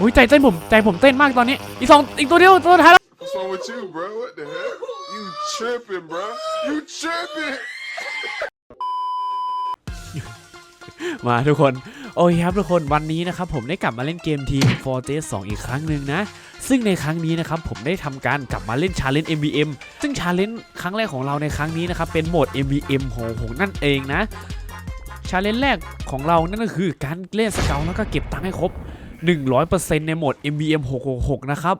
อุ้ยใจเต้นผมใจผมเต้นมากตอนนี้ อีกสองอีกตัวเดียวตัวสุดท้ายแล้ว What's wrong with you, bro? What the heck? You tripping, bro? You tripping? มาทุกคน โอเคครับทุกคนวันนี้นะครับผมได้กลับมาเล่นเกมทีม Fortress 2 อีกครั้งหนึ่งนะ ซึ่งในครั้งนี้นะครับผมได้ทำการกลับมาเล่น Challenge MVM ซึ่ง Challenge ครั้งแรกของเราในครั้งนี้นะครับเป็นโหมด MVM โหหงนั่นเองนะ Challenge แรกของเรานั่นก็คือการเล่นสเกลแล้วก็เก็บตังค์ให้ครบ 100%ในโหมด MVM 666 นะครับ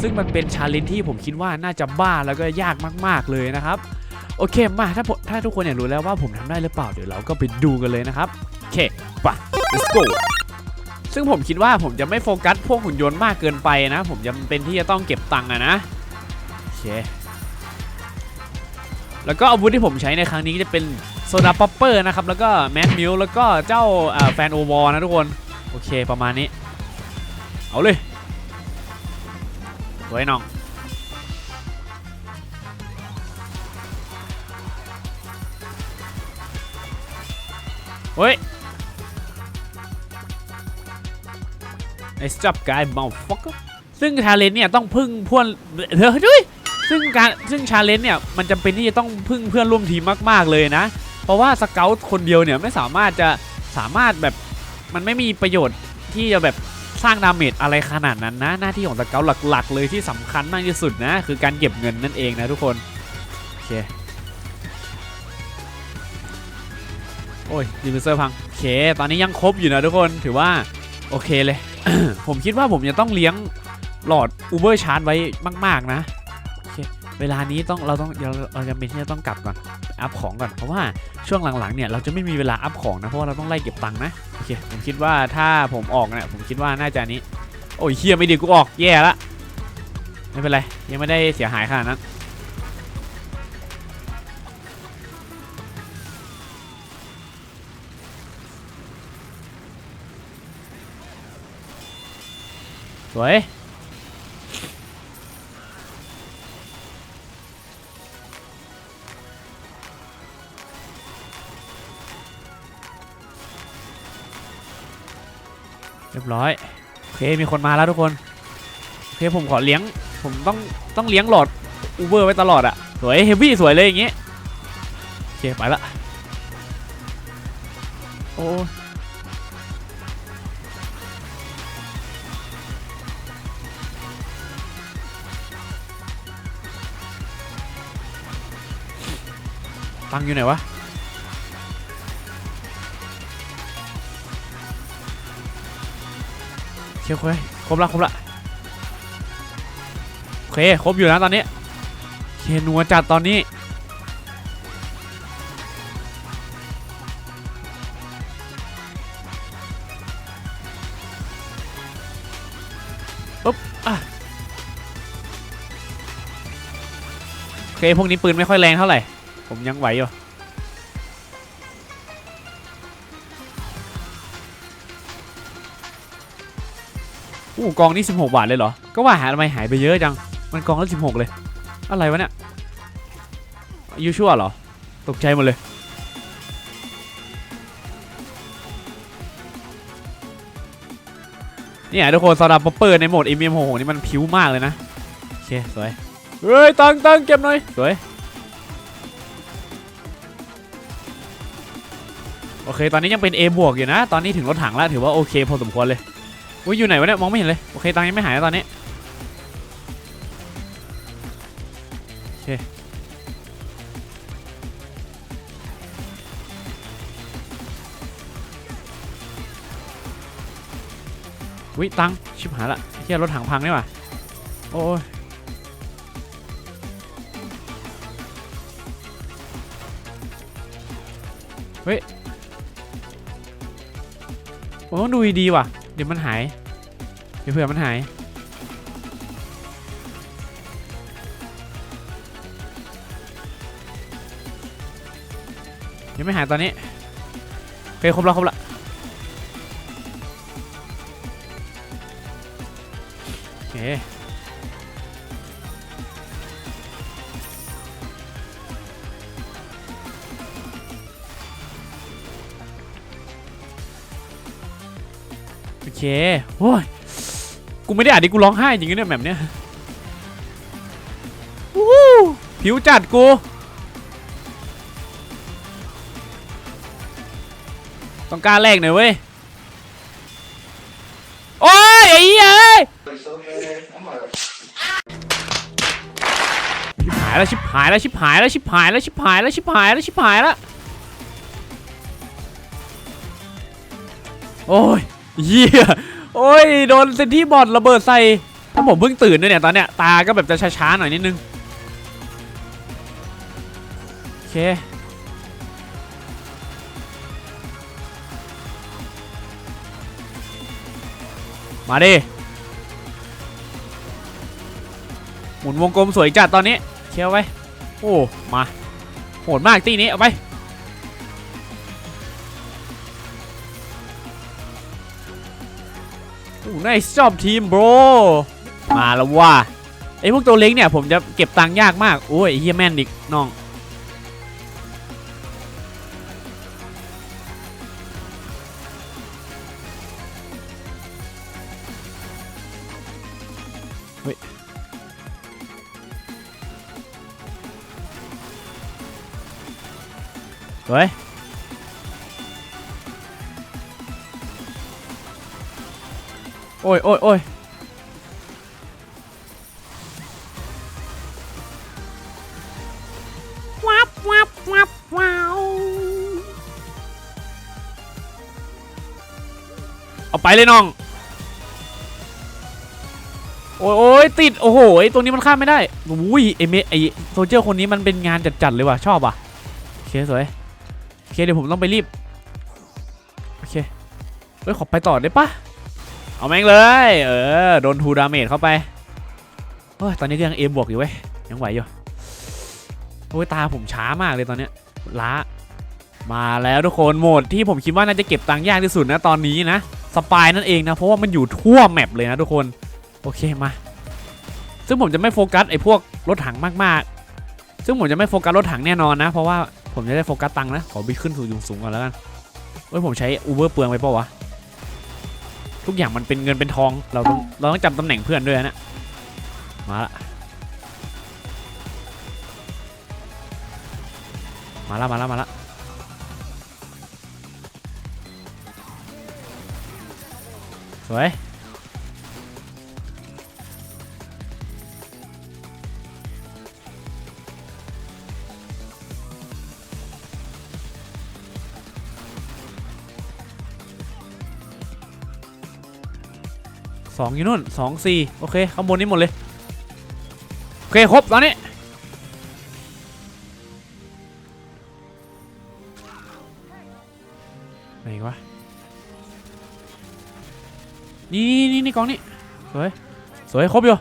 ซึ่งมันเป็น Challenge ที่ผมคิดว่าน่าจะบ้าแล้วก็ยากมาก ๆ เลยนะครับ โอเคมาถ้าถ้าทุกคนอยากรู้แล้วว่าผมทำได้หรือเปล่าเดี๋ยวเราก็ไปดูกันเลยนะครับ โอเคไป let's go ซึ่งผมคิดว่าผมจะไม่โฟกัสพวกหุ่นยนต์มากเกินไปนะ ผมจะเป็นที่จะต้องเก็บตังค์อะนะ โอเค แล้วก็อาวุธที่ผมใช้ในครั้งนี้จะเป็นโซดาป๊อปเปอร์นะครับ แล้วก็แมนมิลแล้วก็เจ้าแฟนโอวอนะทุกคน โอเคประมาณนี้ เอาเลยสวยน้องเฮ้ย Nice job guy motherfucker ซึ่งชาเลนจ์เนี่ยต้องพึ่งเพื่อนเฮ้ยด้วยซึ่งการซึ่งชาเลนจ์เนี่ยมันจำเป็นที่จะต้องพึ่งเพื่อนร่วมทีมมาก ๆ เลยนะ เพราะว่าสเกลคนเดียวเนี่ยไม่สามารถจะสามารถแบบ มันไม่มีประโยชน์ที่จะแบบสร้างดาเมจอะไรขนาดนั้นนะ หน้าที่ของสเกลหลักๆ เลยที่สำคัญมากที่สุดนะ คือการเก็บเงินนั่นเองนะทุกคน โอเค โอ้ยดีมิเซอร์พัง โอเค ตอนนี้ยังครบอยู่นะทุกคนถือว่า โอเคเลย ผมคิดว่าผมจะต้องเลี้ยงหลอดอูเบอร์ชาร์จไว้มาก ๆ นะ เวลานี้ต้องเราต้องเราจำเป็นที่จะต้องกลับก่อนอัพของก่อนเพราะว่าช่วงหลังๆเนี่ยเราจะไม่มีเวลาอัพของนะเพราะว่าเราต้องไล่เก็บตังค์นะโอเคผมคิดว่าถ้าผมออกเนี่ยผมคิดว่าน่าจะนนี้ โอ้ยเฮียไม่ดีกูออกแย่ละไม่เป็นไรยังไม่ได้เสียหายขนาดนั้นสวย รียบร้อยโอเคมีคนมาแล้วทุกคนโอเคผมขอเลี้ยงผมต้องต้องเลี้ยงหลอดอูเบอร์ไว้ตลอดอะสวยเฮฟวี่สวยเลยอย่างงี้โอเคไปละโอ้ตังอยู่ไหนวะ เคโอเคครบละครบละโอเคครบอยู่นะตอนนี้เคนัวจัดตอนนี้ปุ๊บอะโอเคพวกนี้ปืนไม่ค่อยแรงเท่าไหร่ ผมยังไหวอยู่ อู้กองนี่16 บาทเลยเหรอ ก็ว่าหาทำไมหายไปเยอะจัง มันกองละ16 เลย อะไรวะเนี่ยยูชัวเหรอ ตกใจหมดเลย นี่ยทุกคนสำหรับป๊อปเปอร์ในโหมด m m 6 6 นี่มันผิวมากเลยนะ โอเค สวย เฮ้ย ตังตังเก็บหน่อย สวย โอเค ตอนนี้ยังเป็น A บวกอยู่นะ ตอนนี้ถึงรถถังแล้ว ถือว่าโอเคพอสมควรเลย อุ้ยอยู่ไหนวะเนี่ยมองไม่เห็นเลยโอเคตังค์ยังไม่หายนะตอนนี้โอเควิตังชิบหายละเฮียรถถังพังนี่ว่าโอ้ยเฮ้ยผมต้องดูดีๆว่ะ เดี๋ยวมันหาย เดี๋ยวเผื่อมันหาย ยังไม่หายตอนนี้โอเคครบแล้วครบแล้วโอเค โอเคโอ้ยกูไม่ได้อ่านดิกูร้องไห้จริงเนี่ยแบบเนี้ยวู้ผิวจัดกู ต้องกล้ารแรกหน่อยเว้ย โอ้ยไอ้เหี้ยเอ้ยชิบหายแล้วชิบหายแล้วชิบหายแล้วชิบหายแล้วชิบหายแล้วชิบหายแล้วชิบหายแล้วโอ้ย เหี้ยโอ้ยโดนเซนที่บอดระเบิดใส่ถ้าผมเพิ่งตื่นด้วยเนี่ยตอนเนี้ยตาก็แบบจะช้าๆหน่อยนิดนึงโอเคมาดิ หมุนวงกลมสวยจัดตอนนี้เชียวไว้ โอ้ มา โหดมากตีนี้ เอาไป โอ้ nice job ทีม bro มาแล้วว่าไอ้พวกตัวเล็กเนี่ยผมจะเก็บตังค์ยากมาก โอ้ยเฮียแม่นอีกน้องสวย โอ้ยโอ้ยโอ้ยวับวับวับว้าวเอาไปเลยน้อง โอ้ยโอ้ยติด โอ้โหไอ้ตัวนี้มันข้ามไม่ได้อุ้ยไอเมไอโซเจอร์คนนี้มันเป็นงานจัดๆเลยว่ะชอบว่ะโอเคสวยโอเคเดี๋ยวผมต้องไปรีบ โอเคเฮ้ยขอไปต่อได้ปะ เอาแม่งเลย เออ โดนทูดาเมจเข้าไปเฮ้ยตอนนี้ก็ยังเอมบวกอยู่เว้ย ยังไหวอยู่ โอ้ยตาผมช้ามากเลยตอนเนี้ยล้า มาแล้วทุกคนโหมดที่ผมคิดว่าน่าจะเก็บตังค์ยากที่สุดนะตอนนี้นะ สปายนั่นเองนะ เพราะว่ามันอยู่ทั่วแมปเลยนะทุกคน โอเคมา ซึ่งผมจะไม่โฟกัสไอ้พวกรถถังมากๆ ซึ่งผมจะไม่โฟกัสรถถังแน่นอนนะ เพราะว่าผมจะได้โฟกัสตังค์นะ ขอบิดขึ้นสู่สูงๆก่อนแล้วกันเฮ้ยผมใช้อูเบอร์เปลืองไปเปล่าวะ ทุกอย่างมันเป็นเงินเป็นทอง เราต้องเราต้องจำตำแหน่งเพื่อนด้วยนะ มาละ มาละมาละมาละสวย สองอยู่นู่นสองสี่โอเคข้างบนนี้หมดเลย โอเคครบตอนนี้ไหนวะนี่นี่นี่กองนี่สวยสวยครบอยู่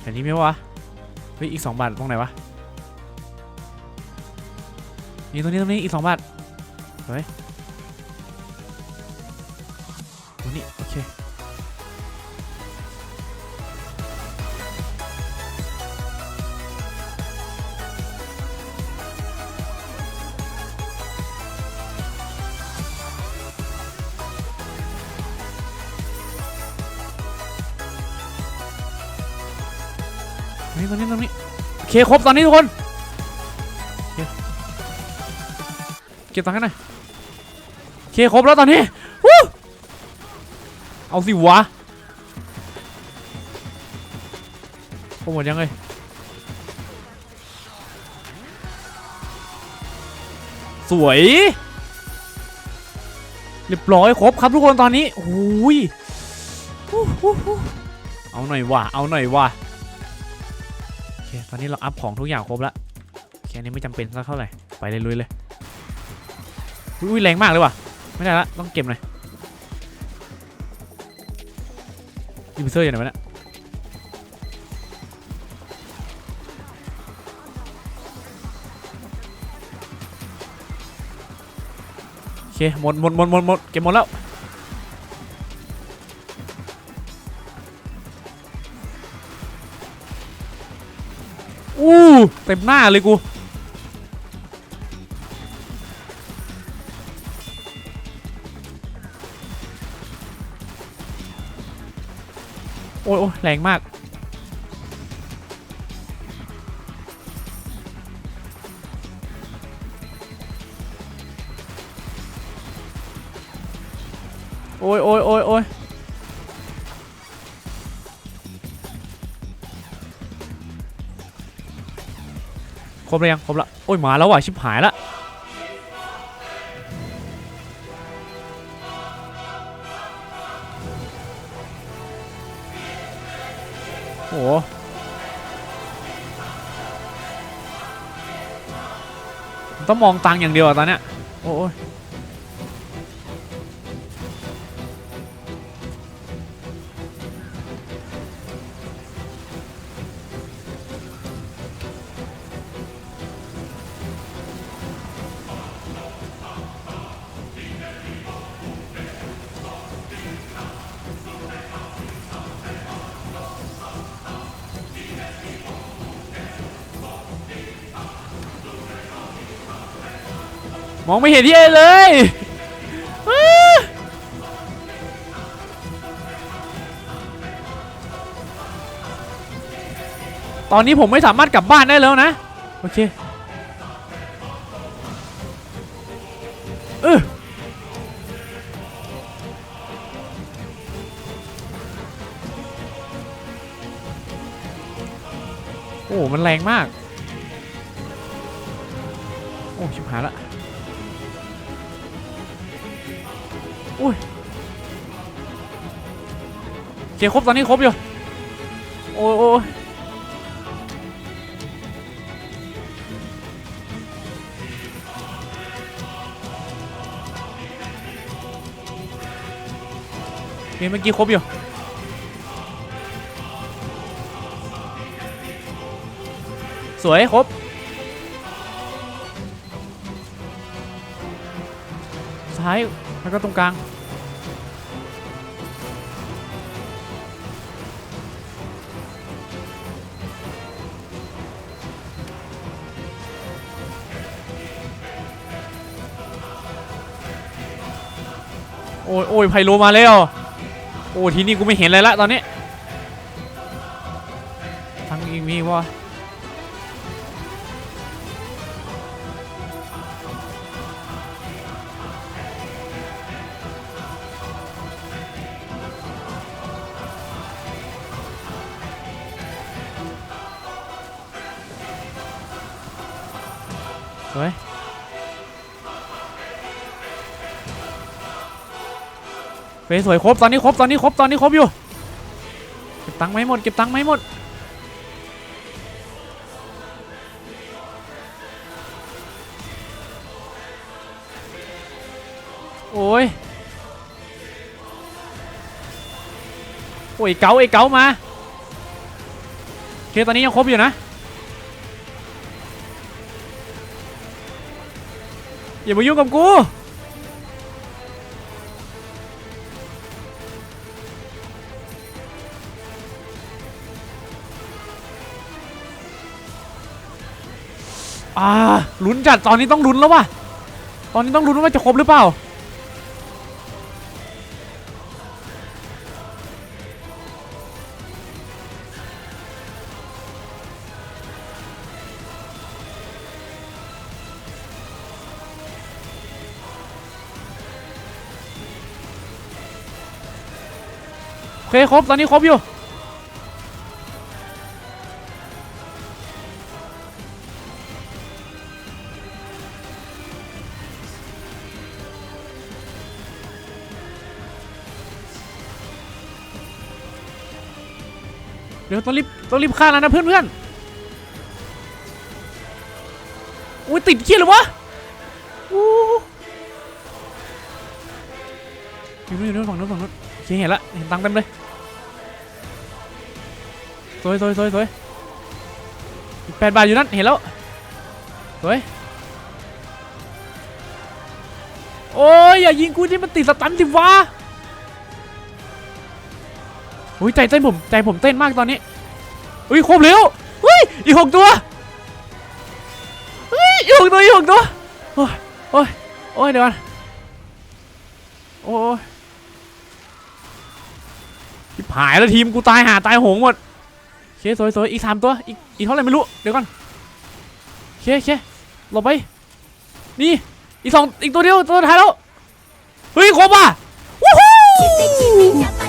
แต่นี้ไม่วะเฮ้ยอีกสองบาทตรงไหนวะนี่ตรงนี้ตรงนี้อีกสองบาทสวย นี้โอเค นี่ตรงนี้ตรงนี้ โอเค ครบตอนนี้ทุกคนเคเก็บตังค์กันหน่อยโอเค ครบแล้วตอนนี้วู้ เอาสิวะโปรโมทยังไงสวย เรียบร้อยครบครับทุกคนตอนนี้โอ้ยเอาหน่อยว่ะ เอาหน่อยว่ะโอเคตอนนี้เราอัพของทุกอย่างครบแล้วโอเคอันนี้ไม่จำเป็นสักเท่าไหร่ ไปเลยลุยเลยอุ้ยแรงมากเลยว่ะ ไม่ได้ละต้องเก็บหน่อย ยูเซอร์อยู่ไหนวะเนี่ยโอเคหมดหมดหมดหมดหมดเก็บหมดแล้วอู้เต็มหน้าเลยกู โอ้ยโอแรงมาก โอ้ยโอ้ยโอ้ยโอ้ยครบแล้วยังครบละโอ้ยมาแล้วว่ะชิบหายละ โอ้โหต้องมองตังอย่างเดียวอะตอนเนี้ย โอ้ย มองไม่เห็นที่อะไรเลยตอนนี้ผมไม่สามารถกลับบ้านได้แล้วนะ โอเคเออโอ้ มันแรงมาก โอ้ ชิบหายละ อุ้ยเคครบตอนนี้ครบอยู่ โอ้ยโอ้ยเกมเมื่อกี้ครบอยู่สวยครบ ซ้าย แล้วก็ตรงกลาง โอ้ยโอ้ยไพโลมาแล้ว โอ้ทีนี้กูไม่เห็นอะไรละตอนนี้ทางอีกมีวะ เฟยสวยครบตอนนี้ครบตอนนี้ครบตอนนี้ครบอยู่เก็บตังค์ไม่หมดเก็บตังค์ไม่หมดโอ้ยโอ้ยเก๋าไอ้เก๋ามาโอเคตอนนี้ยังครบอยู่นะอย่ามายุ่งกับกู ลุ้นจัดตอนนี้ต้องลุ้นแล้วว่ะตอนนี้ต้องลุ้นว่าจะครบหรือเปล่าโอเคครบตอนนี้ครบอยู่ ดี๋ยวต้องรีบต้องรีบฆ่าแล้วนะเพื่อนเพื่อนๆอุ้ยติดเคียเลยวะอู้อยู่นู่นอยู่นู่นฝั่งนู้นฝั่งนู้นโอเคเห็นละเห็นตังเต็มเลยสวยสวยสวยสวยแปดบาทอยู่นั่นเห็นแล้วสวยโอ้ยอย่ายิงกูที่มันติดสตันสิวะ อุ้ยใจเต้นผมใจผมเต้นมากตอนนี้อุ้ยครบแล้วอุ้ยอีกหกตัวอุ้ยอีกหกตัวอีกหกตัวโอ้ยโอ้ยโอ้ยเดี๋ยวก่อนโอ้ยชิบหายแล้วทีมกูตายหาตายหงหมดเคสวยสวยอีกสามตัวอีกอีกเท่าไหร่ไม่รู้เดี๋ยวก่อนเคเคหลบไปนี่อีกสองอีกตัวเดียวตัวท้ายแล้วเฮ้ยครบอะวู้ฮู้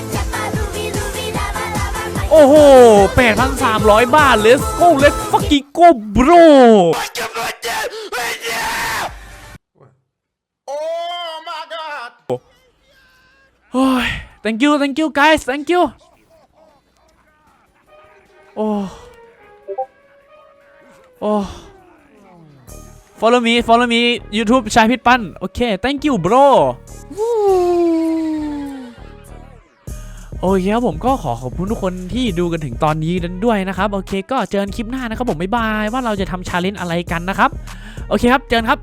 อ้โหแปดพันสามร้อยบาท let's go let's fucking go bro โอ้ย thank you thank you guys thank you โอ้ โอ้ follow me follow me YouTube ชายพิษปั้น โอเค thank you bro โอเคครับผมก็ขอขอบคุณทุกคนที่ดูกันถึงตอนนี้ด้วยนะครับ โอเค ก็เจอกันคลิปหน้านะครับผมบ๊ายบายว่าเราจะทำชาเลนจ์อะไรกันนะครับ โอเคครับ เจอกันครับ